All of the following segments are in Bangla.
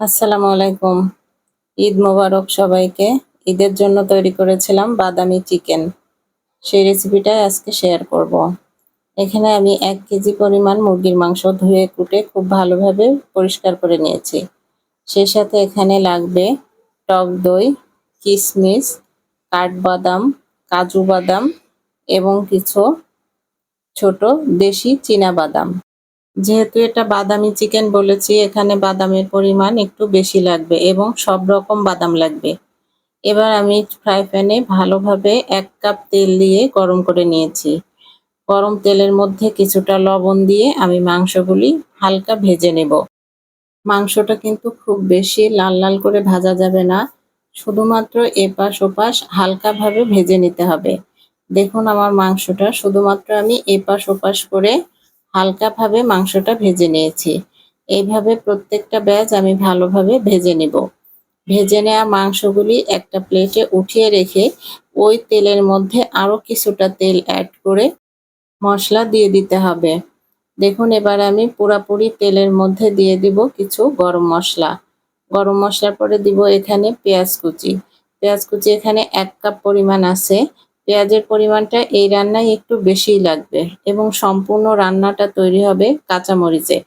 আসসালামু আলাইকুম। ঈদ মোবারক সবাইকে। ঈদের জন্য তৈরি করেছিলাম বাদামি চিকেন। সেই রেসিপিটাই আজকে শেয়ার করব। এখানে আমি এক কেজি পরিমাণ মুরগির মাংস ধুয়ে কুটে খুব ভালোভাবে পরিষ্কার করে নিয়েছি। সেই সাথে এখানে লাগবে টক দই কিশমিশ কাঠবাদাম, কাজু বাদাম এবং কিছু ছোট দেশি চীনা বাদাম। যেহেতু এটা বাদামি চিকেন বলেছি, এখানে বাদামের পরিমাণ একটু বেশি লাগবে এবং সব রকম বাদাম লাগবে। এবার আমি ফ্রাই প্যানে ভালোভাবে এক কাপ তেল দিয়ে গরম করে নিয়েছি। গরম তেলের মধ্যে কিছুটা লবণ দিয়ে আমি মাংসগুলি হালকা ভেজে নেব। মাংসটা কিন্তু খুব বেশি লাল লাল করে ভাজা যাবে না, শুধুমাত্র এপাশ ওপাশ হালকাভাবে ভেজে নিতে হবে। দেখুন আমার মাংসটা, শুধুমাত্র আমি এপাশ ওপাশ করে হালকাভাবে মাংসটা ভেজে নিয়েছি। এইভাবে প্রত্যেকটা ব্যাচ আমি ভালোভাবে ভেজে নেব। ভেজে নেওয়া মাংসগুলি একটা প্লেটে উঠিয়ে রেখে ওই তেলের মধ্যে আরও কিছুটা তেল অ্যাড করে মশলা দিয়ে দিতে হবে। দেখুন, এবার আমি পুরাপুরি তেলের মধ্যে দিয়ে দিব কিছু গরম মশলা। গরম মশলার পরে দিব এখানে পেঁয়াজ কুচি। পেঁয়াজ কুচি এখানে এক কাপ পরিমাণ আছে। পেঁয়াজের পরিমাণটা এই রান্নায় একটু বেশিই লাগবে এবং সম্পূর্ণ রান্নাটা তৈরি হবে কাঁচামরিচে।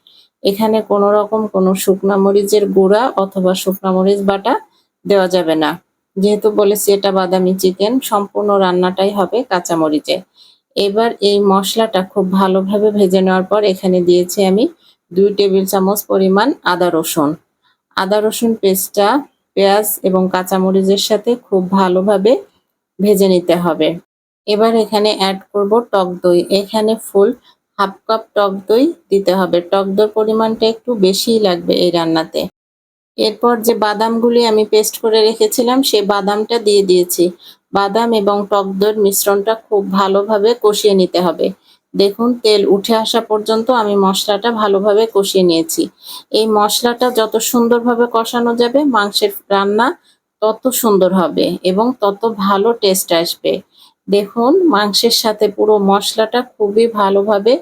এখানে কোনো রকম কোনো শুকনা মরিচের গুঁড়া অথবা শুকনা মরিচ বাটা দেওয়া যাবে না। যেহেতু বলেছি এটা বাদামি চিকেন, সম্পূর্ণ রান্নাটাই হবে কাঁচা কাঁচামরিচে। এবার এই মশলাটা খুব ভালোভাবে ভেজে নেওয়ার পর এখানে দিয়েছি আমি দুই টেবিল চামচ পরিমাণ আদা রসুন। আদা রসুন পেস্টটা পেঁয়াজ এবং কাঁচামরিচের সাথে খুব ভালোভাবে ভেজে নিতে হবে। এবার এখানে অ্যাড করব টক দই। এখানে ফুল হাফ কাপ টক দই দিতে হবে। টক দই পরিমাণটা একটু বেশিই লাগবে এই রান্নাতে। এরপর যে বাদামগুলি আমি পেস্ট করে রেখেছিলাম, সে বাদামটা দিয়ে দিয়েছি। বাদাম এবং টক দইয়ের মিশ্রণটা খুব ভালোভাবে কষিয়ে নিতে হবে। দেখুন, তেল উঠে আসা পর্যন্ত আমি মশলাটা ভালোভাবে কষিয়ে নিয়েছি। এই মশলাটা যত সুন্দরভাবে কষানো যাবে, মাংসের রান্না তত সুন্দর হবে এবং তত ভালো টেস্ট আসবে। দেখুন, মাংসের সাথে পুরো মশলাটা খুবই ভালোভাবে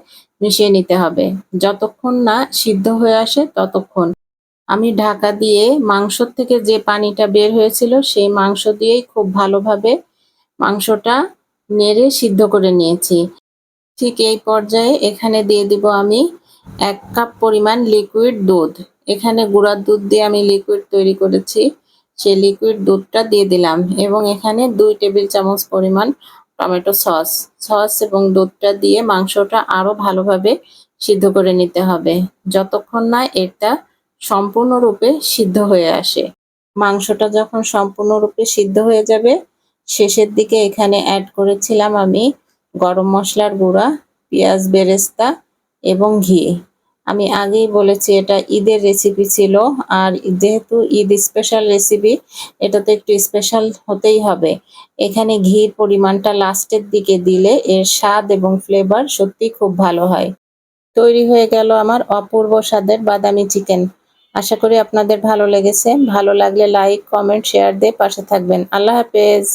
মিশিয়ে নিতে হবে। যতক্ষণ না সিদ্ধ হয়ে আসে ততক্ষণ। আমি ঢাকা দিয়ে মাংস থেকে যে পানিটা বের হয়েছিল সেই মাংস দিয়েই খুব ভালোভাবে মাংসটা নেড়ে সিদ্ধ করে নিয়েছি। ঠিক এই পর্যায়ে এখানে দিয়ে দিব আমি এক কাপ পরিমাণ লিকুইড দুধ। এখানে গুঁড়ার দুধ দিয়ে আমি লিকুইড তৈরি করেছি। সেই লিকুইড দুধটা দিয়ে দিলাম এবং এখানে দুই টেবিল চামচ পরিমাণ টমেটো সস সস এবং দুধটা দিয়ে মাংসটা আরও ভালোভাবে সিদ্ধ করে নিতে হবে যতক্ষণ না এটা সম্পূর্ণরূপে সিদ্ধ হয়ে আসে। মাংসটা যখন সম্পূর্ণরূপে সিদ্ধ হয়ে যাবে, শেষের দিকে এখানে অ্যাড করেছিলাম আমি গরম মশলার গুঁড়া, পেঁয়াজ, বেরেস্তা এবং ঘি। আমি আগেই বলেছি, এটা ঈদের রেসিপি ছিল। আর যেহেতু ঈদ স্পেশাল রেসিপি এটা তো একটু স্পেশাল হতেই হবে। এখানে ঘির পরিমাণটা লাস্টের দিকে দিলে এর স্বাদ এবং ফ্লেভার সত্যি খুব ভালো হয়। তৈরি হয়ে গেল আমার অপূর্ব স্বাদের বাদামি চিকেন আশা করি আপনাদের ভালো লেগেছে। ভালো লাগলে লাইক কমেন্ট শেয়ার দিয়ে পাশে থাকবেন। আল্লাহ হাফেজ।